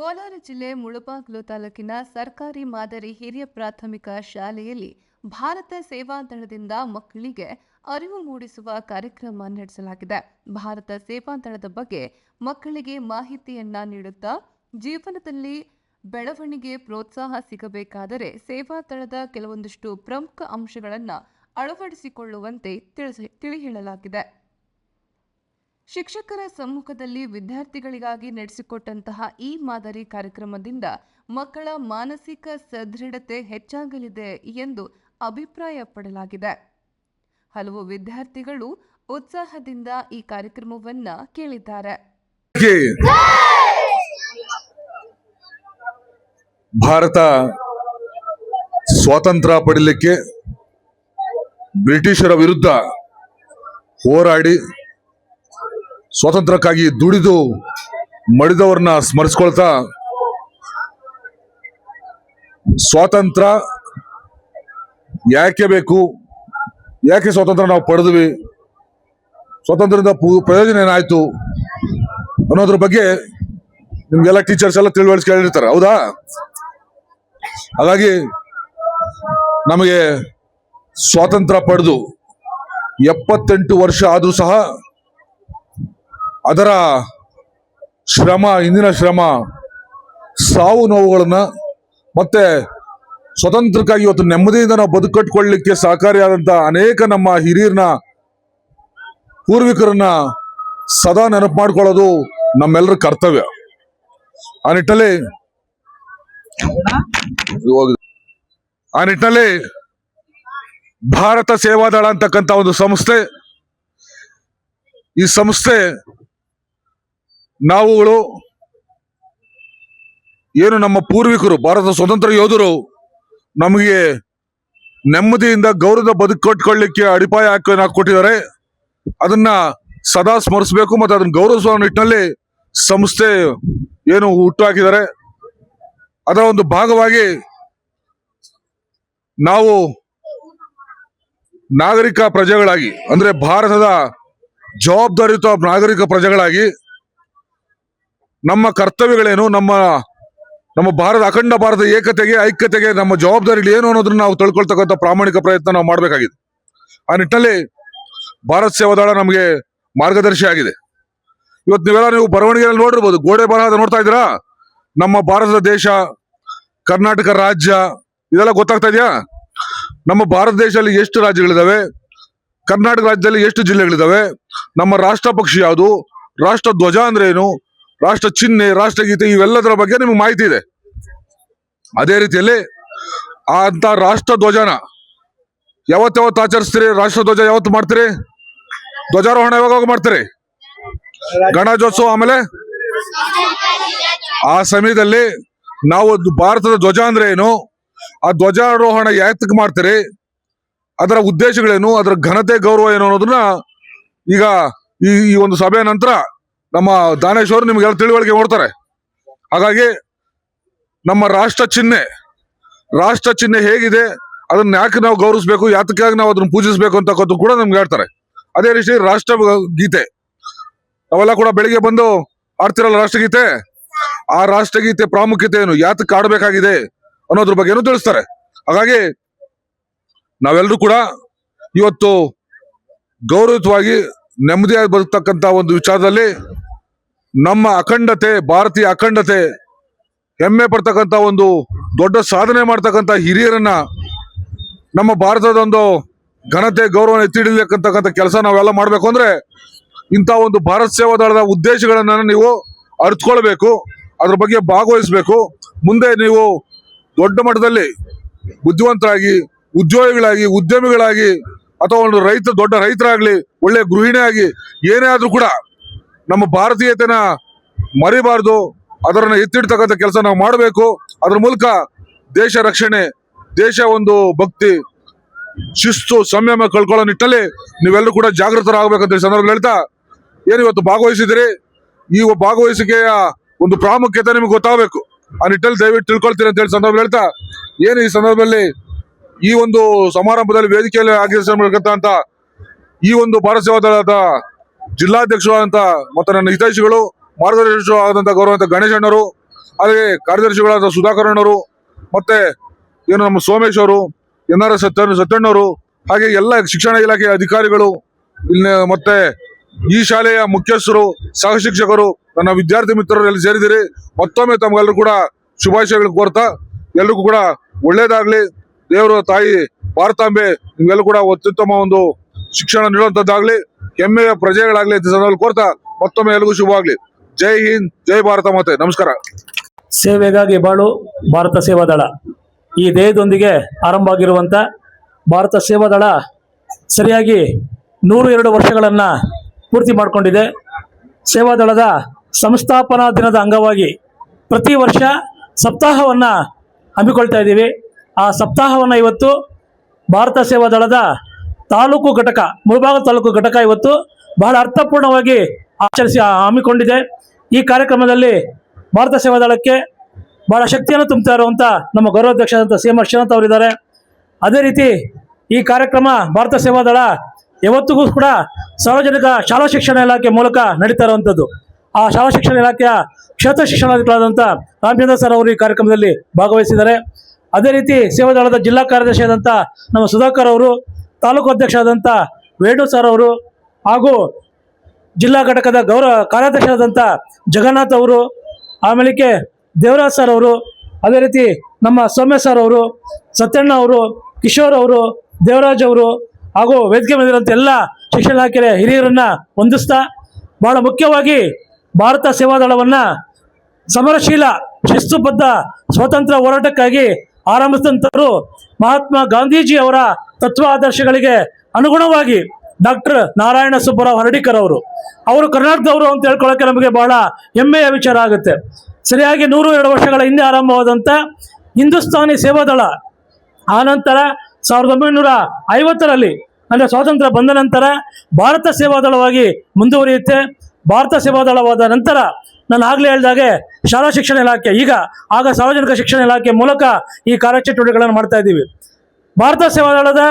ಕೋಲಾರ ಜಿಲ್ಲೆ ಮುಳಬಾಗಿಲು ತಾಲೂಕಿನ ಸರ್ಕಾರಿ ಮಾದರಿ ಹಿರಿಯ ಪ್ರಾಥಮಿಕ ಶಾಲೆಯಲ್ಲಿ ಭಾರತ ಸೇವಾ ದಳದಿಂದ ಮಕ್ಕಳಿಗೆ ಅರಿವು ಮೂಡಿಸುವ ಕಾರ್ಯಕ್ರಮ ನಡೆಸಲಾಗಿದೆ. ಭಾರತ ಸೇವಾ ದಳದ ಬಗ್ಗೆ ಮಕ್ಕಳಿಗೆ ಮಾಹಿತಿಯನ್ನ ನೀಡುತ್ತಾ ಜೀವನದಲ್ಲಿ ಬೆಳವಣಿಗೆ ಪ್ರೋತ್ಸಾಹ ಸಿಗಬೇಕಾದರೆ ಸೇವಾ ದಳದ ಕೆಲವೊಂದಿಷ್ಟು ಪ್ರಮುಖ ಅಂಶಗಳನ್ನು ಅಳವಡಿಸಿಕೊಳ್ಳುವಂತೆ ತಿಳಿಸಿ ತಿಳಿ ಹೇಳಲಾಗಿದೆ ಶಿಕ್ಷಕರ ಸಮ್ಮುಖದಲ್ಲಿ ವಿದ್ಯಾರ್ಥಿಗಳಿಗಾಗಿ ನಡೆಸಿಕೊಟ್ಟಂತಹ ಈ ಮಾದರಿ ಕಾರ್ಯಕ್ರಮದಿಂದ ಮಕ್ಕಳ ಮಾನಸಿಕ ಸದೃಢತೆ ಹೆಚ್ಚಾಗಲಿದೆ ಎಂದು ಅಭಿಪ್ರಾಯಪಡಲಾಗಿದೆ. ಹಲವು ವಿದ್ಯಾರ್ಥಿಗಳು ಉತ್ಸಾಹದಿಂದ ಈ ಕಾರ್ಯಕ್ರಮವನ್ನ ಕೇಳಿದ್ದಾರೆ. ಭಾರತ ಸ್ವಾತಂತ್ರ್ಯ ಪಡೀಲಿಕ್ಕೆ ಬ್ರಿಟಿಷರ ವಿರುದ್ಧ ಹೋರಾಡಿ ಸ್ವಾತಂತ್ರ್ಯಕ್ಕಾಗಿ ದುಡಿದು ಮಡಿದವರನ್ನ ಸ್ಮರಿಸ್ಕೊಳ್ತಾ ಸ್ವಾತಂತ್ರ್ಯ ಯಾಕೆ ಬೇಕು? ಯಾಕೆ ಸ್ವಾತಂತ್ರ್ಯ ನಾವು ಪಡೆದ್ವಿ? ಸ್ವಾತಂತ್ರ್ಯದಿಂದ ಪ್ರಯೋಜನ ಏನಾಯ್ತು? ಅನ್ನೋದ್ರ ಬಗ್ಗೆ ನಿಮ್ಗೆಲ್ಲ ಟೀಚರ್ಸ್ ಎಲ್ಲ ತಿಳುವಳಿಕೆ ಕೇಳಿರ್ತಾರೆ, ಹೌದಾ? ಹಾಗಾಗಿ ನಮಗೆ ಸ್ವಾತಂತ್ರ್ಯ ಪಡೆದು ಎಪ್ಪತ್ತೆಂಟು ವರ್ಷ ಆದರೂ ಸಹ ಅದರ ಶ್ರಮ, ಇಂದಿನ ಶ್ರಮ, ಸಾವು ನೋವುಗಳನ್ನ ಮತ್ತೆ ಸ್ವತಂತ್ರಕ್ಕಾಗಿ ಇವತ್ತು ನೆಮ್ಮದಿಯಿಂದ ನಾವು ಬದುಕಟ್ಕೊಳ್ಳಿಕ್ಕೆ ಸಹಕಾರಿಯಾದಂತ ಅನೇಕ ನಮ್ಮ ಹಿರಿಯರನ್ನ, ಪೂರ್ವಿಕರನ್ನ ಸದಾ ನೆನಪು ಮಾಡ್ಕೊಳ್ಳೋದು ನಮ್ಮೆಲ್ಲರ ಕರ್ತವ್ಯ ಆ ನಿಟ್ಟಲ್ಲಿ. ಆ ನಿಟ್ಟಿನಲ್ಲಿ ಭಾರತ ಸೇವಾದಳ ಅಂತಕ್ಕಂಥ ಒಂದು ಸಂಸ್ಥೆ, ಈ ಸಂಸ್ಥೆ ನಾವುಗಳು ಏನು ನಮ್ಮ ಪೂರ್ವಿಕರು ಭಾರತ ಸ್ವತಂತ್ರ ಯೋಧರು, ನಮಗೆ ನೆಮ್ಮದಿಯಿಂದ ಗೌರವದ ಬದುಕು ಕಟ್ಕೊಳ್ಳಿಕ್ಕೆ ಅಡಿಪಾಯ ಹಾಕಿ ಕೊಟ್ಟಿದ್ದಾರೆ. ಅದನ್ನ ಸದಾ ಸ್ಮರಿಸಬೇಕು ಮತ್ತು ಅದನ್ನ ಗೌರವಿಸುವ ನಿಟ್ಟಿನಲ್ಲಿ ಸಂಸ್ಥೆ ಏನು ಹುಟ್ಟು ಹಾಕಿದ್ದಾರೆ. ಅದರ ಒಂದು ಭಾಗವಾಗಿ ನಾವು ನಾಗರಿಕ ಪ್ರಜೆಗಳಾಗಿ, ಅಂದ್ರೆ ಭಾರತದ ಜವಾಬ್ದಾರಿಯುತ ನಾಗರಿಕ ಪ್ರಜೆಗಳಾಗಿ ನಮ್ಮ ಕರ್ತವ್ಯಗಳೇನು? ನಮ್ಮ ನಮ್ಮ ಭಾರತ, ಅಖಂಡ ಭಾರತ ಏಕತೆಗೆ, ಐಕ್ಯತೆಗೆ, ನಮ್ಮ ಜವಾಬ್ದಾರಿಗಳು ಏನು ಅನ್ನೋದನ್ನ ನಾವು ತಿಳ್ಕೊಳ್ತಕ್ಕಂಥ ಪ್ರಾಮಾಣಿಕ ಪ್ರಯತ್ನ ನಾವು ಮಾಡಬೇಕಾಗಿದೆ. ಆ ನಿಟ್ಟಿನಲ್ಲಿ ಭಾರತ್ ಸೇವಾದಳ ನಮಗೆ ಮಾರ್ಗದರ್ಶಿ ಆಗಿದೆ. ಇವತ್ತು ನೀವೆಲ್ಲ ನೀವು ಬರವಣಿಗೆಯಲ್ಲಿ ನೋಡಿರ್ಬೋದು, ಗೋಡೆ ಬರಹ ನೋಡ್ತಾ ಇದ್ದೀರಾ? ನಮ್ಮ ಭಾರತದ ದೇಶ, ಕರ್ನಾಟಕ ರಾಜ್ಯ, ಇದೆಲ್ಲ ಗೊತ್ತಾಗ್ತಾ ಇದೆಯಾ? ನಮ್ಮ ಭಾರತ ದೇಶದಲ್ಲಿ ಎಷ್ಟು ರಾಜ್ಯಗಳಿದಾವೆ? ಕರ್ನಾಟಕ ರಾಜ್ಯದಲ್ಲಿ ಎಷ್ಟು ಜಿಲ್ಲೆಗಳಿದಾವೆ? ನಮ್ಮ ರಾಷ್ಟ್ರ ಪಕ್ಷಿ ಯಾವುದು? ರಾಷ್ಟ್ರ ಧ್ವಜ ಅಂದ್ರೆ ಏನು? ರಾಷ್ಟ್ರ ಚಿಹ್ನೆ ರಾಷ್ಟ್ರಗೀತೆ ಇವೆಲ್ಲದರ ಬಗ್ಗೆ ನಿಮ್ಗೆ ಮಾಹಿತಿ ಇದೆ. ಅದೇ ರೀತಿಯಲ್ಲಿ ಆ ಅಂತ ರಾಷ್ಟ್ರ ಧ್ವಜನ. ಯಾವತ್ತಾವತ್ತು ಆಚರಿಸ್ತೀರಿ? ರಾಷ್ಟ್ರ ಧ್ವಜ ಯಾವತ್ತು ಮಾಡ್ತೀರಿ? ಧ್ವಜಾರೋಹಣ ಯಾವಾಗ ಮಾಡ್ತೀರಿ? ಗಣರಾಜ್ಯೋತ್ಸವ ಆಮೇಲೆ? ಆ ಸಮಯದಲ್ಲಿ ನಾವು ಭಾರತದ ಧ್ವಜ ಅಂದ್ರೆ ಏನು? ಆ ಧ್ವಜಾರೋಹಣ ಯಾತಕ್ಕೆ ಮಾಡ್ತೀರಿ? ಅದರ ಉದ್ದೇಶಗಳೇನು? ಅದರ ಘನತೆ ಗೌರವ ಏನು ಅನ್ನೋದನ್ನ ಈಗ ಈ ಈ ಒಂದು ಸಭೆಯ ನಂತರ ನಮ್ಮ ದಾನೇಶ್ವರ್ ನಿಮ್ಗೆಲ್ಲ ತಿಳುವಳಿಕೆ ಮಾಡ್ತಾರೆ ಹಾಗಾಗಿ ನಮ್ಮ ರಾಷ್ಟ್ರ ಚಿಹ್ನೆ ರಾಷ್ಟ್ರ ಚಿಹ್ನೆ ಹೇಗಿದೆ, ಅದನ್ನ ಯಾಕೆ ನಾವು ಗೌರವಿಸಬೇಕು, ಯಾತಕ್ಕಾಗಿ ನಾವು ಅದನ್ನ ಪೂಜಿಸಬೇಕು ಅಂತಕ್ಕದ್ದು ಕೂಡ ನಮ್ಗೆ ಹೇಳ್ತಾರೆ. ಅದೇ ರೀತಿ ರಾಷ್ಟ್ರ ಗೀತೆ. ಅವೆಲ್ಲ ಕೂಡ ಬೆಳಿಗ್ಗೆ ಬಂದು ಆಡ್ತಿರಲ್ಲ ರಾಷ್ಟ್ರಗೀತೆ? ಆ ರಾಷ್ಟ್ರಗೀತೆ ಪ್ರಾಮುಖ್ಯತೆ ಏನು? ಯಾತಕ್ಕೆ ಆಡಬೇಕಾಗಿದೆ ಅನ್ನೋದ್ರ ಬಗ್ಗೆನೂ ತಿಳಿಸ್ತಾರೆ. ಹಾಗಾಗಿ ನಾವೆಲ್ಲರೂ ಕೂಡ ಇವತ್ತು ಗೌರವಯುತವಾಗಿ ನೆಮ್ಮದಿಯಾಗಿ ಬರ್ತಕ್ಕಂಥ ಒಂದು ವಿಚಾರದಲ್ಲಿ ನಮ್ಮ ಅಖಂಡತೆ, ಭಾರತೀಯ ಅಖಂಡತೆ, ಹೆಮ್ಮೆ ಪಡ್ತಕ್ಕಂಥ ಒಂದು ದೊಡ್ಡ ಸಾಧನೆ ಮಾಡ್ತಕ್ಕಂಥ ಹಿರಿಯರನ್ನ ನಮ್ಮ ಭಾರತದ ಒಂದು ಘನತೆ ಗೌರವ ಎತ್ತಿ ಹಿಡಿಲಿಕ್ಕಂತಕ್ಕಂಥ ಕೆಲಸ ನಾವೆಲ್ಲ ಮಾಡ್ಬೇಕು ಅಂದ್ರೆ ಇಂಥ ಒಂದು ಭಾರತ್ ಸೇವಾ ದಳದ ಉದ್ದೇಶಗಳನ್ನ ನೀವು ಅರ್ಥಕೊಳ್ಬೇಕು ಅದ್ರ ಬಗ್ಗೆ ಭಾಗವಹಿಸಬೇಕು. ಮುಂದೆ ನೀವು ದೊಡ್ಡ ಮಟ್ಟದಲ್ಲಿ ಬುದ್ಧಿವಂತರಾಗಿ, ಉದ್ಯೋಗಿಗಳಾಗಿ, ಉದ್ಯಮಿಗಳಾಗಿ ಅಥವಾ ಒಂದು ರೈತ, ದೊಡ್ಡ ರೈತರಾಗ್ಲಿ, ಒಳ್ಳೆ ಗೃಹಿಣಿ ಆಗಿ ಏನೇ ಆದ್ರೂ ಕೂಡ ನಮ್ಮ ಭಾರತೀಯತೆನ ಮರಿಬಾರ್ದು, ಅದರನ್ನ ಎತ್ತಿಡ್ತಕ್ಕಂಥ ಕೆಲಸ ನಾವು ಮಾಡಬೇಕು. ಅದ್ರ ಮೂಲಕ ದೇಶ ರಕ್ಷಣೆ, ದೇಶ ಒಂದು ಭಕ್ತಿ, ಶಿಸ್ತು, ಸಂಯಮ ಕಳ್ಕೊಳ್ಳೋ ನಿಟ್ಟಲ್ಲಿ ನೀವೆಲ್ಲರೂ ಕೂಡ ಜಾಗೃತರಾಗಬೇಕಂತ ಈ ಸಂದರ್ಭದಲ್ಲಿ ಹೇಳ್ತಾ, ಏನು ಇವತ್ತು ಭಾಗವಹಿಸಿದಿರಿ ಈ ಭಾಗವಹಿಸಿಕೆಯ ಒಂದು ಪ್ರಾಮುಖ್ಯತೆ ನಿಮ್ಗೆ ಗೊತ್ತಾಗಬೇಕು. ಆ ನಿಟ್ಟಲ್ಲಿ ದಯವಿಟ್ಟು ತಿಳ್ಕೊಳ್ತೀರಿ ಅಂತ ಹೇಳಿ ಸಂದರ್ಭ ಹೇಳ್ತಾ, ಏನು ಈ ಸಂದರ್ಭದಲ್ಲಿ ಈ ಒಂದು ಸಮಾರಂಭದಲ್ಲಿ ವೇದಿಕೆಯಲ್ಲಿ ಆಗಿರ್ತಕ್ಕಂಥ ಈ ಒಂದು ಭಾರತ ಸೇವಾ ಮತ್ತು ನನ್ನ ಹಿತೈಷಿಗಳು, ಮಾರ್ಗದರ್ಶಕರು ಆದಂತ ಗೌರವಂತ ಗಣೇಶಣ್ಣರು ಹಾಗೆ ಕಾರ್ಯದರ್ಶಿಗಳಾದ ಸುಧಾಕರ್ ಅವರು ಮತ್ತೆ ಏನು ನಮ್ಮ ಸೋಮೇಶ್ ಅವರು, ಎನ್ ಆರ್ ಎಸ್ ಸತ್ಯ ಸತ್ಯಣ್ಣವರು ಹಾಗೆ ಎಲ್ಲ ಶಿಕ್ಷಣ ಇಲಾಖೆಯ ಅಧಿಕಾರಿಗಳು, ಇಲ್ಲಿ ಮತ್ತೆ ಈ ಶಾಲೆಯ ಮುಖ್ಯಸ್ಥರು ಸಹ ಶಿಕ್ಷಕರು ನನ್ನ ವಿದ್ಯಾರ್ಥಿ ಮಿತ್ರರು ಸೇರಿದಿರಿ ಮತ್ತೊಮ್ಮೆ ತಮಗೆಲ್ಲರೂ ಕೂಡ ಶುಭಾಶಯಗಳು ಕೋರ್ತಾ, ಎಲ್ರಿಗೂ ಕೂಡ ಒಳ್ಳೇದಾಗ್ಲಿ. ದೇವರು, ತಾಯಿ ಭಾರತಾಂಬೆ ನಿಮ್ಗೆಲ್ಲೂ ಕೂಡ ಅತ್ಯುತ್ತಮ ಒಂದು ಶಿಕ್ಷಣ ನೀಡುವಂತದ್ದಾಗ್ಲಿ, ಹೆಮ್ಮೆಯ ಪ್ರಜೆಗಳಾಗ್ಲಿ ಕೋರ್ತಾ ಮತ್ತೊಮ್ಮೆ ಎಲ್ಲಿಗೂ ಶುಭವಾಗ್ಲಿ ಜೈ ಹಿಂದ್, ಜೈ ಭಾರತ ಮಾತೆ. ನಮಸ್ಕಾರ. ಸೇವೆಗಾಗಿ ಬಾಳು ಭಾರತ ಸೇವಾದಳ ಈ ದೇಹದೊಂದಿಗೆ ಆರಂಭ ಆಗಿರುವಂಥ ಭಾರತ ಸೇವಾದಳ ಸರಿಯಾಗಿ ನೂರು ಎರಡು ವರ್ಷಗಳನ್ನು ಪೂರ್ತಿ ಮಾಡಿಕೊಂಡಿದೆ. ಸೇವಾದಳದ ಸಂಸ್ಥಾಪನಾ ದಿನದ ಅಂಗವಾಗಿ ಪ್ರತಿ ವರ್ಷ ಸಪ್ತಾಹವನ್ನು ಹಮ್ಮಿಕೊಳ್ತಾ ಇದ್ದೀವಿ. ಆ ಸಪ್ತಾಹವನ್ನು ಇವತ್ತು ಭಾರತ ಸೇವಾ ದಳದ ತಾಲೂಕು ಘಟಕ, ಮುಳಬಾಗ ತಾಲೂಕು ಘಟಕ ಇವತ್ತು ಬಹಳ ಅರ್ಥಪೂರ್ಣವಾಗಿ ಆಚರಿಸಿ ಹಮ್ಮಿಕೊಂಡಿದೆ. ಈ ಕಾರ್ಯಕ್ರಮದಲ್ಲಿ ಭಾರತ ಸೇವಾ ದಳಕ್ಕೆ ಬಹಳ ಶಕ್ತಿಯನ್ನು ತುಂಬುತ್ತಾ ಇರುವಂಥ ನಮ್ಮ ಗೌರವಾಧ್ಯಕ್ಷರಾದಂಥ ಸಿ ಎಂ ಅಶ್ವನಾಥ್ ಅವರಿದ್ದಾರೆ. ಅದೇ ರೀತಿ ಈ ಕಾರ್ಯಕ್ರಮ ಭಾರತ ಸೇವಾ ದಳ ಯಾವತ್ತಿಗೂ ಕೂಡ ಸಾರ್ವಜನಿಕ ಶಾಲಾ ಶಿಕ್ಷಣ ಇಲಾಖೆ ಮೂಲಕ ನಡೀತಾ ಇರುವಂಥದ್ದು ಆ ಶಾಲಾ ಶಿಕ್ಷಣ ಇಲಾಖೆಯ ಕ್ಷೇತ್ರ ಶಿಕ್ಷಣಾಧಿಕಾರಿಗಳಾದಂಥ ರಾಮಚಂದ್ರ ಸರ್ ಅವರು ಈ ಕಾರ್ಯಕ್ರಮದಲ್ಲಿ ಭಾಗವಹಿಸಿದ್ದಾರೆ. ಅದೇ ರೀತಿ ಸೇವಾದಳದ ಜಿಲ್ಲಾ ಕಾರ್ಯದರ್ಶಿ ಆದಂಥ ನಮ್ಮ ಸುಧಾಕರ್ ಅವರು, ತಾಲೂಕು ಅಧ್ಯಕ್ಷ ಆದಂಥ ವೇಣು ಸರ್ ಅವರು ಹಾಗೂ ಜಿಲ್ಲಾ ಘಟಕದ ಗೌರವ ಕಾರ್ಯಾಧ್ಯಕ್ಷರಾದಂಥ ಜಗನ್ನಾಥ್ ಅವರು ಆಮೇಲೆ ದೇವರಾಜ್ ಸರ್ ಅವರು, ಅದೇ ರೀತಿ ನಮ್ಮ ಸೌಮ್ಯ ಸರ್ ಅವರು, ಸತ್ಯಣ್ಣ ಅವರು, ಕಿಶೋರ್ ಅವರು, ದೇವರಾಜ್ ಅವರು ಹಾಗೂ ವೇದಿಕೆ ಮೇಲಿರುವಂಥ ಎಲ್ಲ ಶಿಕ್ಷಣ ಇಲಾಖೆಯ ಹಿರಿಯರನ್ನು ಹೊಂದಿಸ್ತಾ ಬಹಳ ಮುಖ್ಯವಾಗಿ ಭಾರತ ಸೇವಾದಳವನ್ನು ಸಮರಶೀಲ, ಶಿಸ್ತುಬದ್ಧ ಸ್ವಾತಂತ್ರ್ಯ ಹೋರಾಟಕ್ಕಾಗಿ ಆರಂಭಿಸಿದಂಥವರು ಮಹಾತ್ಮ ಗಾಂಧೀಜಿ ಅವರ ತತ್ವ ಆದರ್ಶಗಳಿಗೆ ಅನುಗುಣವಾಗಿ ಡಾಕ್ಟರ್ ನಾರಾಯಣ ಸುಬ್ಬರಾವ್ ಹರಡಿಕರ್ ಅವರು. ಅವರು ಕರ್ನಾಟಕದವರು ಅಂತ ಹೇಳ್ಕೊಳ್ಳೋಕೆ ನಮಗೆ ಬಹಳ ಹೆಮ್ಮೆಯ ವಿಚಾರ ಆಗುತ್ತೆ. ಸರಿಯಾಗಿ ನೂರು ಎರಡು ವರ್ಷಗಳ ಹಿಂದೆ ಆರಂಭವಾದಂಥ ಹಿಂದೂಸ್ತಾನಿ ಸೇವಾದಳ ಆನಂತರ ಸಾವಿರದ ಒಂಬೈನೂರ ಐವತ್ತರಲ್ಲಿ ಅಂದರೆ ಸ್ವಾತಂತ್ರ್ಯ ಬಂದ ನಂತರ ಭಾರತ ಸೇವಾದಳವಾಗಿ ಮುಂದುವರಿಯುತ್ತೆ. ಭಾರತ ಸೇವಾದಳವಾದ ನಂತರ ನಾನು ಆಗ್ಲೇ ಹೇಳಿದಾಗೆ ಶಾಲಾ ಶಿಕ್ಷಣ ಇಲಾಖೆ, ಈಗ ಆಗ ಸಾರ್ವಜನಿಕ ಶಿಕ್ಷಣ ಇಲಾಖೆ ಮೂಲಕ ಈ ಕಾರ್ಯಚಟುವಟಿಕೆಗಳನ್ನು ಮಾಡ್ತಾ ಇದ್ದೀವಿ. ಭಾರತ ಸೇವಾದಳದ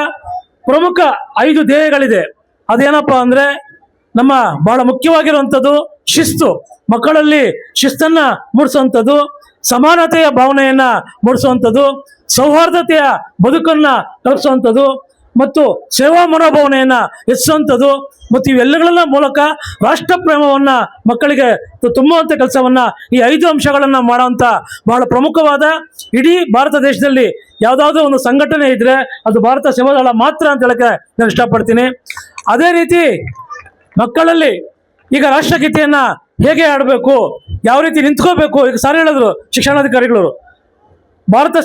ಪ್ರಮುಖ ಐದು ಧ್ಯೇಯಗಳಿದೆ. ಅದೇನಪ್ಪ ಅಂದ್ರೆ ನಮ್ಮ ಬಹಳ ಮುಖ್ಯವಾಗಿರುವಂಥದ್ದು ಶಿಸ್ತು. ಮಕ್ಕಳಲ್ಲಿ ಶಿಸ್ತನ್ನ ಮೂಡಿಸುವಂಥದ್ದು, ಸಮಾನತೆಯ ಭಾವನೆಯನ್ನ ಮೂಡಿಸುವಂಥದ್ದು, ಸೌಹಾರ್ದತೆಯ ಬದುಕನ್ನ ಕಲಿಸುವಂಥದ್ದು ಮತ್ತು ಸೇವಾ ಮನೋಭಾವನೆಯನ್ನ ಹೆಚ್ಚಿಸುವಂಥದ್ದು ಮತ್ತು ಇವೆಲ್ಲಗಳ ಮೂಲಕ ರಾಷ್ಟ್ರ ಪ್ರೇಮವನ್ನ ಮಕ್ಕಳಿಗೆ ತುಂಬುವಂಥ ಕೆಲಸವನ್ನು ಈ ಐದು ಅಂಶಗಳನ್ನ ಮಾಡುವಂಥ ಬಹಳ ಪ್ರಮುಖವಾದ ಇಡೀ ಭಾರತ ದೇಶದಲ್ಲಿ ಯಾವುದಾದ್ರೂ ಒಂದು ಸಂಘಟನೆ ಇದ್ರೆ ಅದು ಭಾರತ ಸೇವಾದಳ ಮಾತ್ರ ಅಂತ ಹೇಳಕ್ಕೆ ನಾನು ಇಷ್ಟಪಡ್ತೀನಿ. ಅದೇ ರೀತಿ ಮಕ್ಕಳಲ್ಲಿ ಈಗ ರಾಷ್ಟ್ರಗೀತೆಯನ್ನ ಹೇಗೆ ಆಡಬೇಕು ಯಾವ ರೀತಿ ನಿಂತ್ಕೋಬೇಕು, ಈಗ ಸಾರ್ ಹೇಳಿದ್ರು ಶಿಕ್ಷಣಾಧಿಕಾರಿಗಳು. ಭಾರತ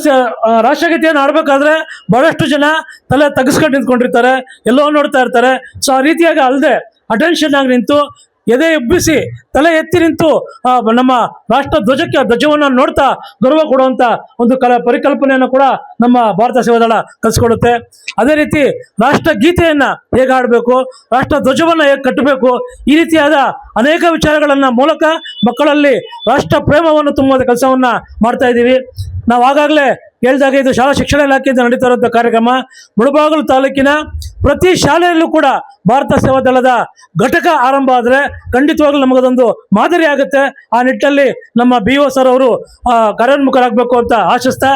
ರಾಷ್ಟ್ರಗೀತೆಯನ್ನು ಆಡಬೇಕಾದ್ರೆ ಬಹಳಷ್ಟು ಜನ ತಲೆ ತಗ್ಸ್ಕೊಂಡು ನಿಂತ್ಕೊಂಡಿರ್ತಾರೆ, ಎಲ್ಲೋ ನೋಡ್ತಾ ಇರ್ತಾರೆ. ಸೊ ಆ ರೀತಿಯಾಗಿ ಅಲ್ಲದೆ ಅಟೆನ್ಷನ್ ಆಗಿ ನಿಂತು, ಎದೆ ಎಬ್ಬಿಸಿ, ತಲೆ ಎತ್ತಿ ನಿಂತು ನಮ್ಮ ರಾಷ್ಟ್ರ ಧ್ವಜಕ್ಕೆ, ಧ್ವಜವನ್ನು ನೋಡ್ತಾ ಗೌರವ ಕೊಡುವಂಥ ಒಂದು ಕಲ, ಪರಿಕಲ್ಪನೆಯನ್ನು ಕೂಡ ನಮ್ಮ ಭಾರತ ಸೇವಾದಳ ಕಲಿಸ್ಕೊಡುತ್ತೆ. ಅದೇ ರೀತಿ ರಾಷ್ಟ್ರ ಗೀತೆಯನ್ನು ಹೇಗೆ ಆಡಬೇಕು ರಾಷ್ಟ್ರ ಧ್ವಜವನ್ನು ಹೇಗೆ ಕಟ್ಟಬೇಕು, ಈ ರೀತಿಯಾದ ಅನೇಕ ವಿಚಾರಗಳನ್ನ ಮೂಲಕ ಮಕ್ಕಳಲ್ಲಿ ರಾಷ್ಟ್ರ ಪ್ರೇಮವನ್ನು ತುಂಬುವ ಕೆಲಸವನ್ನ ಮಾಡ್ತಾ ಇದ್ದೀವಿ ನಾವು ಆಗಾಗಲೇ ಹೇಳಿದಾಗ ಇದು ಶಾಲಾ ಶಿಕ್ಷಣ ಇಲಾಖೆಯಿಂದ ನಡೀತಾ ಇರುವಂಥ ಕಾರ್ಯಕ್ರಮ. ಮುಳಬಾಗಿಲು ತಾಲೂಕಿನ ಪ್ರತಿ ಶಾಲೆಯಲ್ಲೂ ಕೂಡ ಭಾರತ ಸೇವಾ ದಳದ ಘಟಕ ಆರಂಭ ಆದರೆ ಖಂಡಿತವಾಗ್ಲೂ ನಮಗದೊಂದು ಮಾದರಿ ಆಗುತ್ತೆ. ಆ ನಿಟ್ಟಲ್ಲಿ ನಮ್ಮ ಬಿ ಒ ಸರ್ ಅವರು ಕಾರ್ಯೋನ್ಮುಖರಾಗಬೇಕು ಅಂತ ಆಶಿಸ್ತಾ,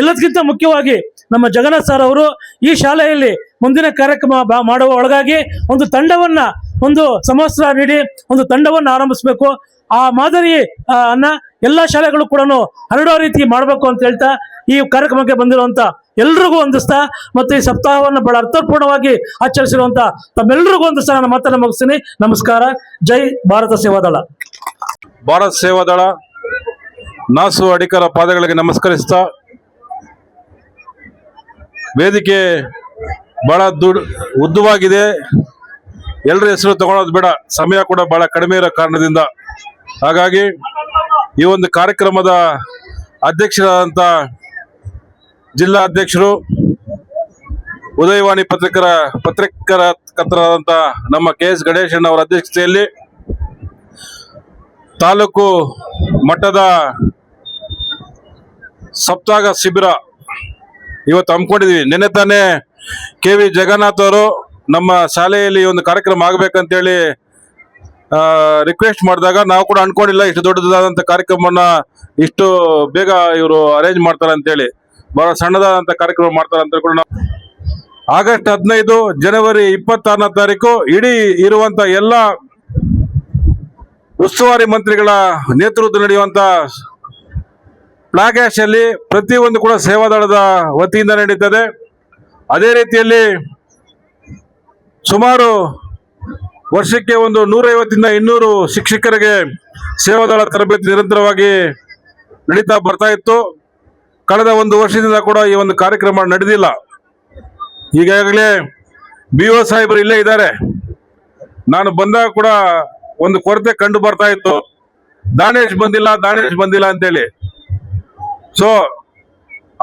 ಎಲ್ಲದಕ್ಕಿಂತ ಮುಖ್ಯವಾಗಿ ನಮ್ಮ ಜಗನ್ನಾಥ್ ಸರ್ ಅವರು ಈ ಶಾಲೆಯಲ್ಲಿ ಮುಂದಿನ ಕಾರ್ಯಕ್ರಮ ಮಾಡುವ ಒಳಗಾಗಿ ಒಂದು ತಂಡವನ್ನ ಒಂದು ಸಮವಸ್ತ್ರ ನೀಡಿ ಒಂದು ತಂಡವನ್ನು ಆರಂಭಿಸಬೇಕು. ಆ ಮಾದರಿ ಅನ್ನ ಎಲ್ಲ ಶಾಲೆಗಳು ಕೂಡ ಹರಡೋ ರೀತಿ ಮಾಡಬೇಕು ಅಂತ ಹೇಳ್ತಾ ಈ ಕಾರ್ಯಕ್ರಮಕ್ಕೆ ಬಂದಿರುವಂತ ಎಲ್ರಿಗೂ ಒಂದಿಸ್ತಾ ಮತ್ತು ಈ ಸಪ್ತಾಹವನ್ನು ಬಹಳ ಅರ್ಥಪೂರ್ಣವಾಗಿ ಆಚರಿಸಿರುವಂತ ತಮ್ಮೆಲ್ಲರಿಗೂ ಒಂದಿಸ್ತಾ ನಾನು ಮಾತನ್ನು ಮುಗಿಸ್ತೀನಿ. ನಮಸ್ಕಾರ. ಜೈ ಭಾರತ ಸೇವಾದಳ ಭಾರತ ಸೇವಾದಳ ನಾಸು ಅಡಿಕರ ಪಾದಗಳಿಗೆ ನಮಸ್ಕರಿಸ್ತಾ ವೇದಿಕೆ ಬಹಳ ದುಡ್ ಉದ್ದವಾಗಿದೆ. ಎಲ್ಲರ ಹೆಸರು ತಗೊಳೋದು ಬೇಡ. ಸಮಯ ಕೂಡ ಬಹಳ ಕಡಿಮೆ ಇರೋ ಕಾರಣದಿಂದ. ಹಾಗಾಗಿ ಈ ಒಂದು ಕಾರ್ಯಕ್ರಮದ ಅಧ್ಯಕ್ಷರಾದಂಥ ಜಿಲ್ಲಾ ಅಧ್ಯಕ್ಷರು, ಉದಯವಾಣಿ ಪತ್ರಿಕರ ಪತ್ರಕರ್ತರಾದಂಥ ನಮ್ಮ ಕೆ ಎಸ್ ಗಣೇಶಣ್ಣ ಅವರ ಅಧ್ಯಕ್ಷತೆಯಲ್ಲಿ ತಾಲೂಕು ಮಟ್ಟದ ಸಪ್ತಾಗ ಶಿಬಿರ ಇವತ್ತು ಹಮ್ಮಿಕೊಂಡಿದ್ವಿ. ನಿನ್ನೆ ತಾನೇ ಕೆ ವಿ ಜಗನ್ನಾಥ್ ಅವರು ನಮ್ಮ ಶಾಲೆಯಲ್ಲಿ ಒಂದು ಕಾರ್ಯಕ್ರಮ ಆಗ್ಬೇಕಂತೇಳಿ ರಿಕ್ವೆಸ್ಟ್ ಮಾಡಿದಾಗ ನಾವು ಕೂಡ ಅನ್ಕೊಂಡಿಲ್ಲ ಇಷ್ಟು ದೊಡ್ಡದಾದಂಥ ಕಾರ್ಯಕ್ರಮವನ್ನ ಇಷ್ಟು ಬೇಗ ಇವರು ಅರೇಂಜ್ ಮಾಡ್ತಾರೆ ಅಂತೇಳಿ ಬಹಳ ಸಣ್ಣದಾದಂಥ ಕಾರ್ಯಕ್ರಮ ಮಾಡ್ತಾರೆ ಅಂತ ಕೂಡ ನಾವು. ಆಗಸ್ಟ್ ಹದಿನೈದು ಜನವರಿ ಇಪ್ಪತ್ತಾರನೇ ತಾರೀಕು ಇಡೀ ಇರುವಂತ ಎಲ್ಲ ಉಸ್ತುವಾರಿ ಮಂತ್ರಿಗಳ ನೇತೃತ್ವ ನಡೆಯುವಂತ ಅಲ್ಲಿ ಪ್ರತಿಯೊಂದು ಕೂಡ ಸೇವಾದಳದ ವತಿಯಿಂದ ನಡೀತದೆ. ಅದೇ ರೀತಿಯಲ್ಲಿ ಸುಮಾರು ವರ್ಷಕ್ಕೆ ಒಂದು ನೂರೈವತ್ತಿಂದ ಇನ್ನೂರು ಶಿಕ್ಷಕರಿಗೆ ಸೇವಾದಳ ತರಬೇತಿ ನಿರಂತರವಾಗಿ ನಡೀತಾ ಬರ್ತಾ ಇತ್ತು. ಕಳೆದ ಒಂದು ವರ್ಷದಿಂದ ಕೂಡ ಈ ಒಂದು ಕಾರ್ಯಕ್ರಮ ನಡೆದಿಲ್ಲ. ಈಗಾಗಲೇ ಬಿ ಒ ಸಾಹೇಬರು ಇಲ್ಲೇ ಇದ್ದಾರೆ. ನಾನು ಬಂದಾಗ ಕೂಡ ಒಂದು ಕೊರತೆ ಕಂಡು ಬರ್ತಾ ಇತ್ತು. ದಾನೇಶ್ ಬಂದಿಲ್ಲ ದಾನೇಶ್ ಬಂದಿಲ್ಲ ಅಂತೇಳಿ. ಸೊ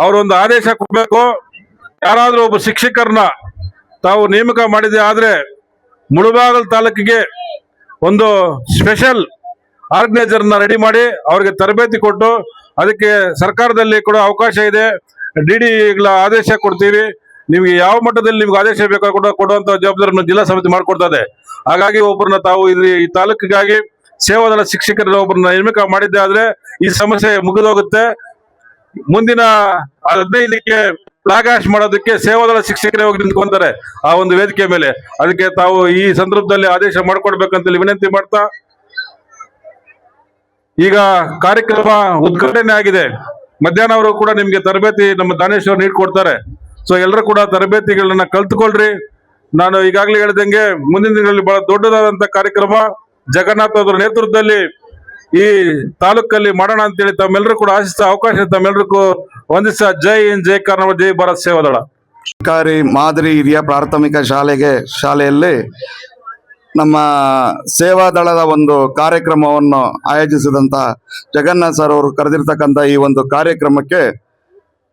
ಅವರೊಂದು ಆದೇಶ ಕೊಡಬೇಕು. ಯಾರಾದರೂ ಒಬ್ಬ ಶಿಕ್ಷಕರನ್ನ ತಾವು ನೇಮಕ ಮಾಡಿದೆ ಆದರೆ ಮುಳುಬಾಗಲ್ ತಾಲೂಕಿಗೆ ಒಂದು ಸ್ಪೆಷಲ್ ಆರ್ಗನೈಸರ್ನ ರೆಡಿ ಮಾಡಿ ಅವ್ರಿಗೆ ತರಬೇತಿ ಕೊಟ್ಟು ಅದಕ್ಕೆ ಸರ್ಕಾರದಲ್ಲಿ ಕೂಡ ಅವಕಾಶ ಇದೆ. ಡಿ ಡಿಗಳ ಆದೇಶ ಕೊಡ್ತೀವಿ. ನಿಮಗೆ ಯಾವ ಮಟ್ಟದಲ್ಲಿ ನಿಮ್ಗೆ ಆದೇಶ ಬೇಕಾ ಕೂಡ ಕೊಡುವಂತ ಜವಾಬ್ದಾರಿಯನ್ನು ಜಿಲ್ಲಾ ಸಮಿತಿ ಮಾಡಿಕೊಡ್ತದೆ. ಹಾಗಾಗಿ ಒಬ್ಬರನ್ನ ತಾವು ಇಲ್ಲಿ ಈ ತಾಲೂಕಿಗಾಗಿ ಸೇವಾದಳ ಶಿಕ್ಷಕರ ಒಬ್ಬರನ್ನ ನೇಮಕ ಮಾಡಿದ್ದೆ ಆದರೆ ಈ ಸಮಸ್ಯೆ ಮುಗಿದೋಗುತ್ತೆ. ಮುಂದಿನ ಹದಿನೈದಕ್ಕೆ ಫ್ಲಾಗ್ ಮಾಡೋದಕ್ಕೆ ಸೇವಾದಳ ಶಿಕ್ಷಕರೇ ಹೋಗಿ ನಿಂತ್ಕೊಂತಾರೆ ಆ ಒಂದು ವೇದಿಕೆ ಮೇಲೆ. ಅದಕ್ಕೆ ತಾವು ಈ ಸಂದರ್ಭದಲ್ಲಿ ಆದೇಶ ಮಾಡ್ಕೊಡ್ಬೇಕಂತ ವಿನಂತಿ ಮಾಡ್ತಾ ಈಗ ಕಾರ್ಯಕ್ರಮ ಉದ್ಘಾಟನೆ ಆಗಿದೆ. ಮಧ್ಯಾಹ್ನವರು ಕೂಡ ನಿಮ್ಗೆ ತರಬೇತಿ ನಮ್ಮ ದಾನೇಶ್ವರ್ ನೀಡ್ಕೊಡ್ತಾರೆ. ಸೊ ಎಲ್ಲರೂ ಕೂಡ ತರಬೇತಿಗಳನ್ನ ಕಲ್ತ್ಕೊಳ್ರಿ. ನಾನು ಈಗಾಗಲೇ ಹೇಳ್ದಂಗೆ ಮುಂದಿನ ದಿನಗಳಲ್ಲಿ ಬಹಳ ದೊಡ್ಡದಾದಂತ ಕಾರ್ಯಕ್ರಮ ಜಗನ್ನಾಥ್ ಅವರ ನೇತೃತ್ವದಲ್ಲಿ ಈ ತಾಲೂಕಲ್ಲಿ ಮಾಡೋಣ ಅಂತೇಳಿ ತಮ್ಮೆಲ್ಲರೂ ಕೂಡ ಆಶಿಸ್ತಾ ಅವಕಾಶ ತಮ್ಮೆಲ್ಲರಿಗೂ ವಂದಿಸ ಜೈ ಇನ್ ಜೈ ಕರ್ನಾಟಕ, ಜೈ ಭಾರತ್ ಸೇವಾದಳ ಸರ್ಕಾರಿ ಮಾದರಿ ಹಿರಿಯ ಪ್ರಾಥಮಿಕ ಶಾಲೆಗೆ, ಶಾಲೆಯಲ್ಲಿ ನಮ್ಮ ಸೇವಾದಳದ ಒಂದು ಕಾರ್ಯಕ್ರಮವನ್ನು ಆಯೋಜಿಸಿದಂಥ ಜಗನ್ನಾಥ್ ಸರ್ ಅವರು ಕರೆದಿರ್ತಕ್ಕಂಥ ಈ ಒಂದು ಕಾರ್ಯಕ್ರಮಕ್ಕೆ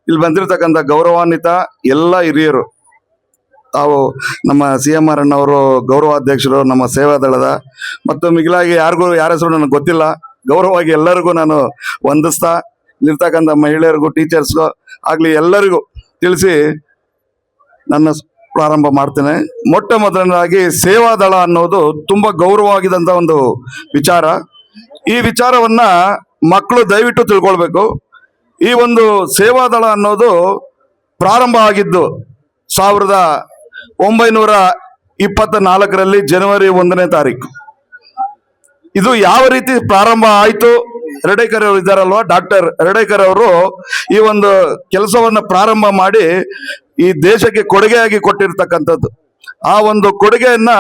ಇಲ್ಲಿ ಬಂದಿರತಕ್ಕಂಥ ಗೌರವಾನ್ವಿತ ಎಲ್ಲ ಹಿರಿಯರು, ತಾವು ನಮ್ಮ ಸಿ ಎಂ ಆರ್ ಅಣ್ಣವರು, ಗೌರವಾಧ್ಯಕ್ಷರು, ನಮ್ಮ ಸೇವಾದಳದ ಮತ್ತು ಮಿಗಿಲಾಗಿ ಯಾರಿಗೂ, ಯಾರ ಹೆಸರು ನನಗೆ ಗೊತ್ತಿಲ್ಲ. ಗೌರವವಾಗಿ ಎಲ್ಲರಿಗೂ ನಾನು ವಂದಿಸ್ತಾ, ಇಲ್ಲಿರ್ತಕ್ಕಂಥ ಮಹಿಳೆಯರಿಗೂ, ಟೀಚರ್ಸ್ಗೂ ಆಗಲಿ ಎಲ್ಲರಿಗೂ ತಿಳಿಸಿ ನನ್ನ ಪ್ರಾರಂಭ ಮಾಡ್ತೇನೆ. ಮೊಟ್ಟ ಮೊದಲನೇದಾಗಿ ಸೇವಾದಳ ಅನ್ನೋದು ತುಂಬ ಗೌರವವಾಗಿದ್ದಂಥ ಒಂದು ವಿಚಾರ. ಈ ವಿಚಾರವನ್ನ ಮಕ್ಕಳು ದಯವಿಟ್ಟು ತಿಳ್ಕೊಳ್ಬೇಕು. ಈ ಒಂದು ಸೇವಾದಳ ಅನ್ನೋದು ಪ್ರಾರಂಭ ಆಗಿದ್ದು ಸಾವಿರದ ಒಂಬೈನೂರ ಇಪ್ಪತ್ತ ನಾಲ್ಕರಲ್ಲಿ ಜನವರಿ ಒಂದನೇ ತಾರೀಕು. ಇದು ಯಾವ ರೀತಿ ಪ್ರಾರಂಭ ಆಯಿತು? ರೆಡೇಕರ್ ಅವರು ಇದ್ದಾರಲ್ವಾ? ಡಾಕ್ಟರ್ ರೆಡೇಕರ್ ಅವರು ಈ ಒಂದು ಕೆಲಸವನ್ನ ಪ್ರಾರಂಭ ಮಾಡಿ ಈ ದೇಶಕ್ಕೆ ಕೊಡುಗೆಯಾಗಿ ಕೊಟ್ಟಿರ್ತಕ್ಕಂಥದ್ದು. ಆ ಒಂದು ಕೊಡುಗೆಯನ್ನ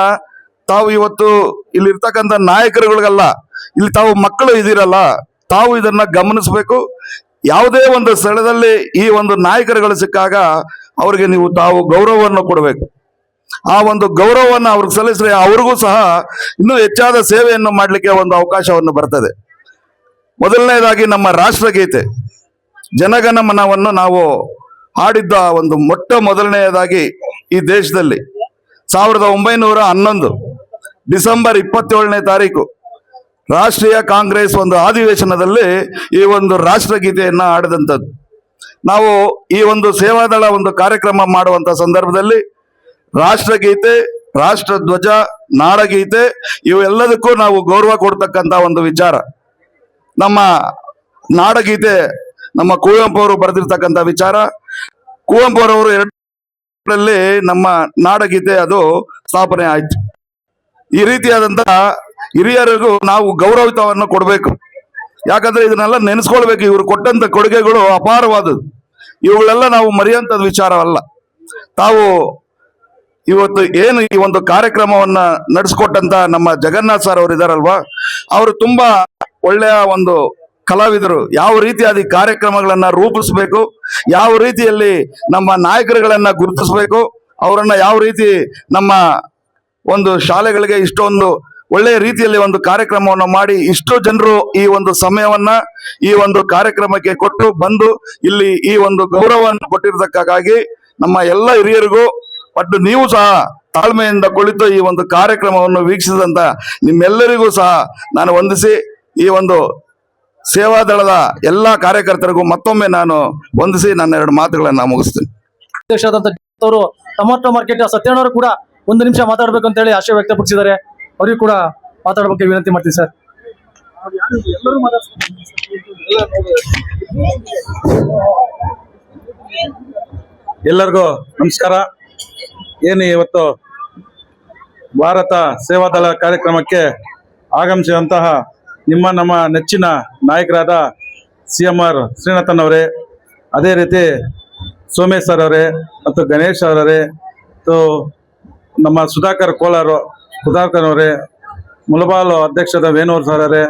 ತಾವು ಇವತ್ತು ಇಲ್ಲಿ ಇರ್ತಕ್ಕಂಥ ನಾಯಕರುಗಳಿಗಲ್ಲ, ಇಲ್ಲಿ ತಾವು ಮಕ್ಕಳು ಇದ್ದೀರಲ್ಲ, ತಾವು ಇದನ್ನ ಗಮನಿಸಬೇಕು. ಯಾವುದೇ ಒಂದು ಸ್ಥಳದಲ್ಲಿ ಈ ಒಂದು ನಾಯಕರುಗಳು ಸಿಕ್ಕಾಗ ಅವರಿಗೆ ನೀವು ತಾವು ಗೌರವವನ್ನು ಕೊಡಬೇಕು. ಆ ಒಂದು ಗೌರವವನ್ನು ಅವ್ರಿಗೆ ಸಲ್ಲಿಸಿದ್ರೆ ಅವ್ರಿಗೂ ಸಹ ಇನ್ನೂ ಹೆಚ್ಚಾದ ಸೇವೆಯನ್ನು ಮಾಡಲಿಕ್ಕೆ ಒಂದು ಅವಕಾಶವನ್ನು ಬರ್ತದೆ. ಮೊದಲನೇದಾಗಿ ನಮ್ಮ ರಾಷ್ಟ್ರಗೀತೆ. ಜನಗಣಮನವನ್ನು ನಾವು ಹಾಡಿದ್ದ ಒಂದು ಮೊಟ್ಟ ಮೊದಲನೆಯದಾಗಿ ಈ ದೇಶದಲ್ಲಿ ಸಾವಿರದ ಒಂಬೈನೂರ ಹನ್ನೊಂದು ಡಿಸೆಂಬರ್ ಇಪ್ಪತ್ತೇಳನೇ ತಾರೀಕು ರಾಷ್ಟ್ರೀಯ ಕಾಂಗ್ರೆಸ್ ಒಂದು ಅಧಿವೇಶನದಲ್ಲಿ ಈ ಒಂದು ರಾಷ್ಟ್ರಗೀತೆಯನ್ನು ಹಾಡಿದಂಥದ್ದು. ನಾವು ಈ ಒಂದು ಸೇವಾದಳ ಒಂದು ಕಾರ್ಯಕ್ರಮ ಮಾಡುವಂಥ ಸಂದರ್ಭದಲ್ಲಿ ರಾಷ್ಟ್ರಗೀತೆ ರಾಷ್ಟ್ರ ಧ್ವಜ ನಾಡಗೀತೆ ಇವೆಲ್ಲದಕ್ಕೂ ನಾವು ಗೌರವ ಕೊಡ್ತಕ್ಕಂತ ಒಂದು ವಿಚಾರ. ನಮ್ಮ ನಾಡಗೀತೆ ನಮ್ಮ ಕುವೆಂಪು ಅವರು ಬರೆದಿರ್ತಕ್ಕಂಥ ವಿಚಾರ. ಕುವೆಂಪು ಅವರು ಎರಡರಲ್ಲಿ ನಮ್ಮ ನಾಡಗೀತೆ ಅದು ಸ್ಥಾಪನೆ ಆಯ್ತು. ಈ ರೀತಿಯಾದಂತಹ ಹಿರಿಯರಿಗೂ ನಾವು ಗೌರವಿತವನ್ನು ಕೊಡಬೇಕು. ಯಾಕಂದ್ರೆ ಇದನ್ನೆಲ್ಲ ನೆನೆಸ್ಕೊಳ್ಬೇಕು. ಇವರು ಕೊಟ್ಟಂತ ಕೊಡುಗೆಗಳು ಅಪಾರವಾದದ್ದು. ಇವುಗಳೆಲ್ಲ ನಾವು ಮರೆಯುವಂಥದ್ದು ವಿಚಾರವಲ್ಲ. ತಾವು ಇವತ್ತು ಏನು ಈ ಒಂದು ಕಾರ್ಯಕ್ರಮವನ್ನ ನಡೆಸ್ಕೊಟ್ಟಂತ ನಮ್ಮ ಜಗನ್ನಾಥ್ ಸರ್ ಅವರು ಇದಾರಲ್ವಾ? ಅವರು ತುಂಬಾ ಒಳ್ಳೆಯ ಒಂದು ಕಲಾವಿದರು. ಯಾವ ರೀತಿಯಾದ ಕಾರ್ಯಕ್ರಮಗಳನ್ನು ರೂಪಿಸಬೇಕು, ಯಾವ ರೀತಿಯಲ್ಲಿ ನಮ್ಮ ನಾಯಕರುಗಳನ್ನ ಗುರುತಿಸಬೇಕು, ಅವರನ್ನ ಯಾವ ರೀತಿ ನಮ್ಮ ಒಂದು ಶಾಲೆಗಳಿಗೆ ಇಷ್ಟೊಂದು ಒಳ್ಳೆಯ ರೀತಿಯಲ್ಲಿ ಒಂದು ಕಾರ್ಯಕ್ರಮವನ್ನು ಮಾಡಿ ಇಷ್ಟು ಜನರು ಈ ಒಂದು ಸಮಯವನ್ನ ಈ ಒಂದು ಕಾರ್ಯಕ್ರಮಕ್ಕೆ ಕೊಟ್ಟು ಬಂದು ಇಲ್ಲಿ ಈ ಒಂದು ಗೌರವವನ್ನು ಕೊಟ್ಟಿರ್ತಕ್ಕಾಗಿ ನಮ್ಮ ಎಲ್ಲ ಹಿರಿಯರಿಗೂ ಮತ್ತು ನೀವು ಸಹ ತಾಳ್ಮೆಯಿಂದ ಕುಳಿತು ಈ ಒಂದು ಕಾರ್ಯಕ್ರಮವನ್ನು ವೀಕ್ಷಿಸಿದಂತ ನಿಮ್ಮೆಲ್ಲರಿಗೂ ಸಹ ನಾನು ವಂದಿಸಿ ಈ ಒಂದು ಸೇವಾದಳದ ಎಲ್ಲಾ ಕಾರ್ಯಕರ್ತರಿಗೂ ಮತ್ತೊಮ್ಮೆ ನಾನು ವಂದಿಸಿ ನನ್ನ ಎರಡು ಮಾತುಗಳನ್ನು ಮುಗಿಸ್ತೀನಿ. ಅವರು ಟೊಮಾಟೊ ಮಾರ್ಕೆಟ್ ಸತ್ಯನವರು ಕೂಡ ಒಂದು ನಿಮಿಷ ಮಾತಾಡ್ಬೇಕು ಅಂತ ಹೇಳಿ ಆಶಯ ವ್ಯಕ್ತಪಡಿಸಿದ್ದಾರೆ. ಅವರಿಗೂ ಕೂಡ ಮಾತಾಡಬೇಕು ವಿನಂತಿ ಮಾಡ್ತೀನಿ ಸರ್. ಎಲ್ಲರಿಗೂ ನಮಸ್ಕಾರ. ಏನು ಇವತ್ತು ಭಾರತ ಸೇವಾದಳ ಕಾರ್ಯಕ್ರಮಕ್ಕೆ ಆಗಮಿಸಿದಂತಹ ನಿಮ್ಮ ನಮ್ಮ ನೆಚ್ಚಿನ ನಾಯಕರಾದ ಸಿ ಎಂ ಆರ್ ಶ್ರೀನಾಥನ್ ಅವರೇ, ಅದೇ ರೀತಿ ಸೋಮೇಶ್ ಸರ್ ಅವರೇ ಮತ್ತು ಗಣೇಶ್ ಅವರೇ, ಮತ್ತು ನಮ್ಮ ಸುಧಾಕರ್ ಕೋಲಾರು ಸುಧಾಕರ್ ಅವರೇ ಮುಲಬಾಲು ಅಧ್ಯಕ್ಷದ ವೇಣೂರ್ ಸರ್ ಅವರೇ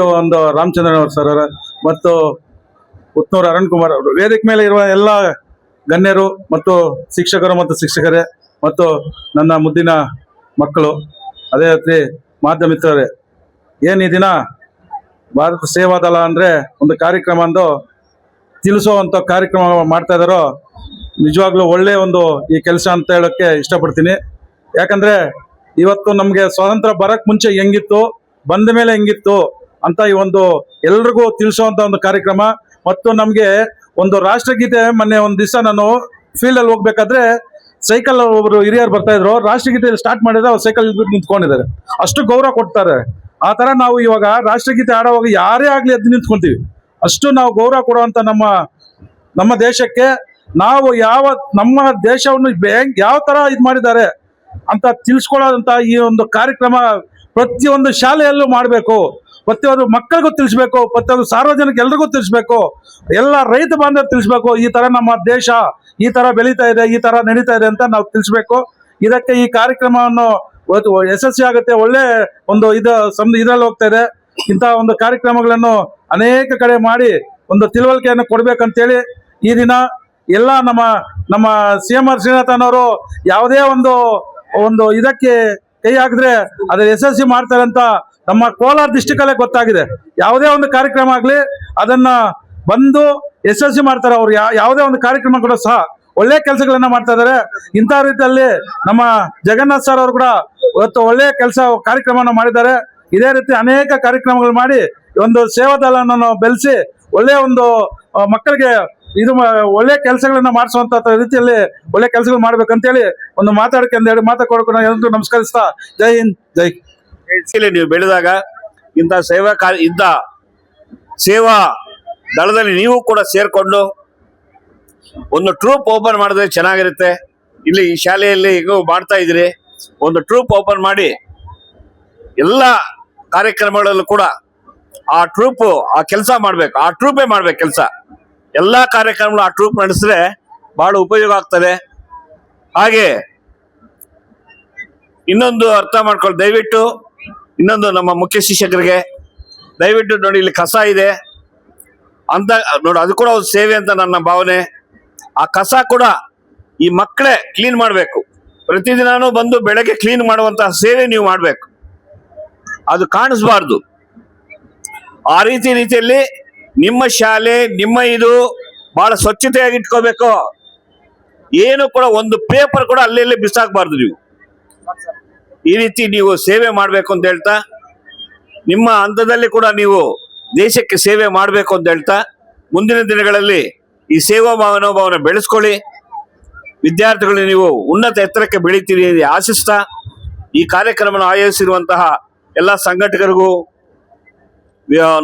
ಒ ಒಂದು ರಾಮಚಂದ್ರನ್ ಅವರ ಸರ್ ಅವರೇ, ಮತ್ತು ಉತ್ನೂರು ಅರುಣ್ ಕುಮಾರ್ ಅವರು ವೇದಿಕೆ ಮೇಲೆ ಇರುವ ಎಲ್ಲ ಗಣ್ಯರು ಮತ್ತು ಶಿಕ್ಷಕರು ಮತ್ತು ಶಿಕ್ಷಕರೇ ಮತ್ತು ನನ್ನ ಮುದ್ದಿನ ಮಕ್ಕಳು, ಅದೇ ರೀತಿ ಮಾಧ್ಯಮ ಮಿತ್ರರೇ, ಏನು ಈ ದಿನ ಭಾರತ ಸೇವಾದಳ ಅಂದರೆ ಒಂದು ಕಾರ್ಯಕ್ರಮ ಅಂದು ತಿಳಿಸುವಂಥ ಕಾರ್ಯಕ್ರಮ ಮಾಡ್ತಾ ಇದ್ದಾರೋ ನಿಜವಾಗ್ಲೂ ಒಳ್ಳೆಯ ಒಂದು ಈ ಕೆಲಸ ಅಂತ ಹೇಳೋಕ್ಕೆ ಇಷ್ಟಪಡ್ತೀನಿ. ಯಾಕಂದರೆ ಇವತ್ತು ನಮಗೆ ಸ್ವಾತಂತ್ರ್ಯ ಬರೋಕ್ಕೆ ಮುಂಚೆ ಹೆಂಗಿತ್ತು, ಬಂದ ಮೇಲೆ ಹೆಂಗಿತ್ತು ಅಂತ ಈ ಒಂದು ಎಲ್ರಿಗೂ ತಿಳಿಸುವಂಥ ಒಂದು ಕಾರ್ಯಕ್ರಮ. ಮತ್ತು ನಮಗೆ ಒಂದು ರಾಷ್ಟ್ರಗೀತೆ ಮೊನ್ನೆ ಒಂದು ದಿವಸ ನಾನು ಫೀಲ್ಡಲ್ಲಿ ಹೋಗ್ಬೇಕಾದ್ರೆ ಸೈಕಲ್ ಒಬ್ರು ಹಿರಿಯರು ಬರ್ತಾ ಇದ್ರು ರಾಷ್ಟ್ರಗೀತೆ ಸ್ಟಾರ್ಟ್ ಮಾಡಿದ್ರೆ ಅವ್ರು ಸೈಕಲ್ ಇದ್ಬಿಟ್ಟು ನಿಂತ್ಕೊಂಡಿದ್ದಾರೆ. ಅಷ್ಟು ಗೌರವ ಕೊಡ್ತಾರೆ. ಆ ಥರ ನಾವು ಇವಾಗ ರಾಷ್ಟ್ರಗೀತೆ ಆಡೋವಾಗ ಯಾರೇ ಆಗಲಿ ಅದು ನಿಂತ್ಕೊಂತೀವಿ. ಅಷ್ಟು ನಾವು ಗೌರವ ಕೊಡುವಂಥ ನಮ್ಮ ನಮ್ಮ ದೇಶಕ್ಕೆ ನಾವು ಯಾವ, ನಮ್ಮ ದೇಶವನ್ನು ಯಾವ ತರ ಇದು ಮಾಡಿದ್ದಾರೆ ಅಂತ ತಿಳಿಸ್ಕೊಳ್ಳೋದಂತ ಈ ಒಂದು ಕಾರ್ಯಕ್ರಮ ಪ್ರತಿಯೊಂದು ಶಾಲೆಯಲ್ಲೂ ಮಾಡಬೇಕು. ಪ್ರತಿಯೊಂದು ಮಕ್ಕಳಿಗೂ ತಿಳಿಸ್ಬೇಕು. ಪ್ರತಿಯೊಂದು ಸಾರ್ವಜನಿಕ ಎಲ್ರಿಗೂ ತಿಳಿಸ್ಬೇಕು. ಎಲ್ಲ ರೈತ ಬಾಂಧವರು ತಿಳಿಸ್ಬೇಕು. ಈ ತರ ನಮ್ಮ ದೇಶ ಈ ತರ ಬೆಳೀತಾ ಇದೆ, ಈ ತರ ನಡೀತಾ ಇದೆ ಅಂತ ನಾವು ತಿಳಿಸ್ಬೇಕು. ಇದಕ್ಕೆ ಈ ಕಾರ್ಯಕ್ರಮವನ್ನು ಯಶಸ್ವಿ ಆಗುತ್ತೆ, ಒಳ್ಳೆ ಒಂದು ಇದು ಸಂ ಇದ್ರಲ್ಲಿ ಹೋಗ್ತಾ ಇದೆ. ಇಂತಹ ಒಂದು ಕಾರ್ಯಕ್ರಮಗಳನ್ನು ಅನೇಕ ಕಡೆ ಮಾಡಿ ಒಂದು ತಿಳುವಳಿಕೆಯನ್ನು ಕೊಡ್ಬೇಕಂತೇಳಿ ಈ ದಿನ ಎಲ್ಲ ನಮ್ಮ ನಮ್ಮ ಸಿ ಎಂ ಆರ್ ಶ್ರೀನಾಥನವರು ಯಾವುದೇ ಒಂದು ಒಂದು ಇದಕ್ಕೆ ಕೈ ಹಾಕಿದ್ರೆ ಅದ್ರ ಯಶಸ್ವಿ ಮಾಡ್ತಾರೆ ಅಂತ ನಮ್ಮ ಕೋಲಾರ ಡಿಸ್ಟಿಕ್ ಅಲ್ಲೇ ಗೊತ್ತಾಗಿದೆ. ಯಾವುದೇ ಒಂದು ಕಾರ್ಯಕ್ರಮ ಆಗಲಿ, ಅದನ್ನ ಬಂದು ಯಶಸ್ವಿ ಮಾಡ್ತಾರೆ ಅವ್ರು. ಯಾವುದೇ ಒಂದು ಕಾರ್ಯಕ್ರಮ ಕೂಡ ಸಹ ಒಳ್ಳೆ ಕೆಲಸಗಳನ್ನ ಮಾಡ್ತಾ ಇದ್ದಾರೆ ಇಂಥ ರೀತಿಯಲ್ಲಿ ನಮ್ಮ ಜಗನ್ನಾಥ್ ಸರ್ ಅವರು ಕೂಡ ಇವತ್ತು ಒಳ್ಳೆ ಕೆಲಸ ಕಾರ್ಯಕ್ರಮವನ್ನು ಮಾಡಿದ್ದಾರೆ. ಇದೇ ರೀತಿ ಅನೇಕ ಕಾರ್ಯಕ್ರಮಗಳು ಮಾಡಿ ಒಂದು ಸೇವಾದಳವನ್ನು ಬೆಳೆಸಿ ಒಳ್ಳೆಯ ಒಂದು ಮಕ್ಕಳಿಗೆ ಇದು ಒಳ್ಳೆ ಕೆಲಸಗಳನ್ನ ಮಾಡಿಸುವಂತ ರೀತಿಯಲ್ಲಿ ಒಳ್ಳೆ ಕೆಲಸಗಳು ಮಾಡ್ಬೇಕಂತೇಳಿ ಒಂದು ಮಾತಾಡಕ್ಕೆ ಹೇಳಿ ಮಾತಾಡ್ಕೊಂಡು ನಮಸ್ಕರಿಸ್ತಾ ಜೈ ಹಿಂದ್, ಜೈ ನೀವು ಬೆಳೆದಾಗ ಇಂಥ ಸೇವಾ ಕಾರ್ಯ ಇದ್ದ ಸೇವಾ ದಳದಲ್ಲಿ ನೀವು ಕೂಡ ಸೇರ್ಕೊಂಡು ಒಂದು ಟ್ರೂಪ್ ಓಪನ್ ಮಾಡಿದ್ರೆ ಚೆನ್ನಾಗಿರುತ್ತೆ. ಇಲ್ಲಿ ಈ ಶಾಲೆಯಲ್ಲಿ ಈಗ ಮಾಡ್ತಾ ಇದ್ದೀರಿ. ಒಂದು ಟ್ರೂಪ್ ಓಪನ್ ಮಾಡಿ ಎಲ್ಲ ಕಾರ್ಯಕ್ರಮಗಳಲ್ಲೂ ಕೂಡ ಆ ಟ್ರೂಪ್ ಆ ಕೆಲಸ ಮಾಡ್ಬೇಕು. ಆ ಟ್ರೂಪೇ ಮಾಡ್ಬೇಕು ಕೆಲಸ. ಎಲ್ಲ ಕಾರ್ಯಕ್ರಮಗಳು ಆ ಟ್ರೂಪ್ ನಡೆಸಿದ್ರೆ ಬಹಳ ಉಪಯೋಗ ಆಗ್ತದೆ. ಹಾಗೆ ಇನ್ನೊಂದು ಅರ್ಥ ಮಾಡ್ಕೊಳ್ಳಿ. ದಯವಿಟ್ಟು ಇನ್ನೊಂದು ನಮ್ಮ ಮುಖ್ಯ ಶಿಕ್ಷಕರಿಗೆ, ದಯವಿಟ್ಟು ನೋಡಿ ಇಲ್ಲಿ ಕಸ ಇದೆ. ಅಂತ ನೋಡಿ, ಅದು ಕೂಡ ಒಂದು ಸೇವೆ ಅಂತ ನನ್ನ ಭಾವನೆ. ಆ ಕಸ ಕೂಡ ಈ ಮಕ್ಕಳೇ ಕ್ಲೀನ್ ಮಾಡಬೇಕು. ಪ್ರತಿದಿನಾನು ಬಂದು ಬೆಳಗ್ಗೆ ಕ್ಲೀನ್ ಮಾಡುವಂತಹ ಸೇವೆ ನೀವು ಮಾಡಬೇಕು. ಅದು ಕಾಣಿಸ್ಬಾರ್ದು. ಆ ರೀತಿ ರೀತಿಯಲ್ಲಿ ನಿಮ್ಮ ಶಾಲೆ, ನಿಮ್ಮ ಇದು ಬಹಳ ಸ್ವಚ್ಛತೆಯಾಗಿ ಇಟ್ಕೋಬೇಕು. ಏನು ಕೂಡ ಒಂದು ಪೇಪರ್ ಕೂಡ ಅಲ್ಲೇ ಬಿಸಾಕಬಾರ್ದು ನೀವು. ಈ ರೀತಿ ನೀವು ಸೇವೆ ಮಾಡಬೇಕು ಅಂತ ಹೇಳ್ತಾ, ನಿಮ್ಮ ಹಂತದಲ್ಲಿ ಕೂಡ ನೀವು ದೇಶಕ್ಕೆ ಸೇವೆ ಮಾಡಬೇಕು ಅಂತ ಹೇಳ್ತಾ ಮುಂದಿನ ದಿನಗಳಲ್ಲಿ ಈ ಸೇವಾ ಮನೋಭಾವನ ಬೆಳೆಸ್ಕೊಳ್ಳಿ. ವಿದ್ಯಾರ್ಥಿಗಳು ನೀವು ಉನ್ನತ ಎತ್ತರಕ್ಕೆ ಬೆಳೀತೀರಿ ಆಶಿಸ್ತಾ ಈ ಕಾರ್ಯಕ್ರಮವನ್ನು ಆಯೋಜಿಸಿರುವಂತಹ ಎಲ್ಲ ಸಂಘಟಕರಿಗೂ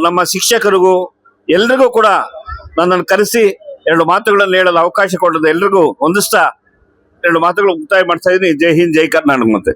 ನಮ್ಮ ಶಿಕ್ಷಕರಿಗೂ, ಎಲ್ರಿಗೂ ಕೂಡ ನನ್ನನ್ನು ಕರೆಸಿ ಎರಡು ಮಾತುಗಳನ್ನು ಹೇಳಲು ಅವಕಾಶ ಕೊಡೋದು ಎಲ್ರಿಗೂ ಹೊಂದಿಸ್ತಾ ಎರಡು ಮಾತುಗಳು ಮುಕ್ತಾಯ ಮಾಡ್ತಾ ಇದ್ದೀನಿ. ಜೈ ಹಿಂದ್, ಜೈ ಕರ್ನಾಟಕ ಮತ್ತೆ.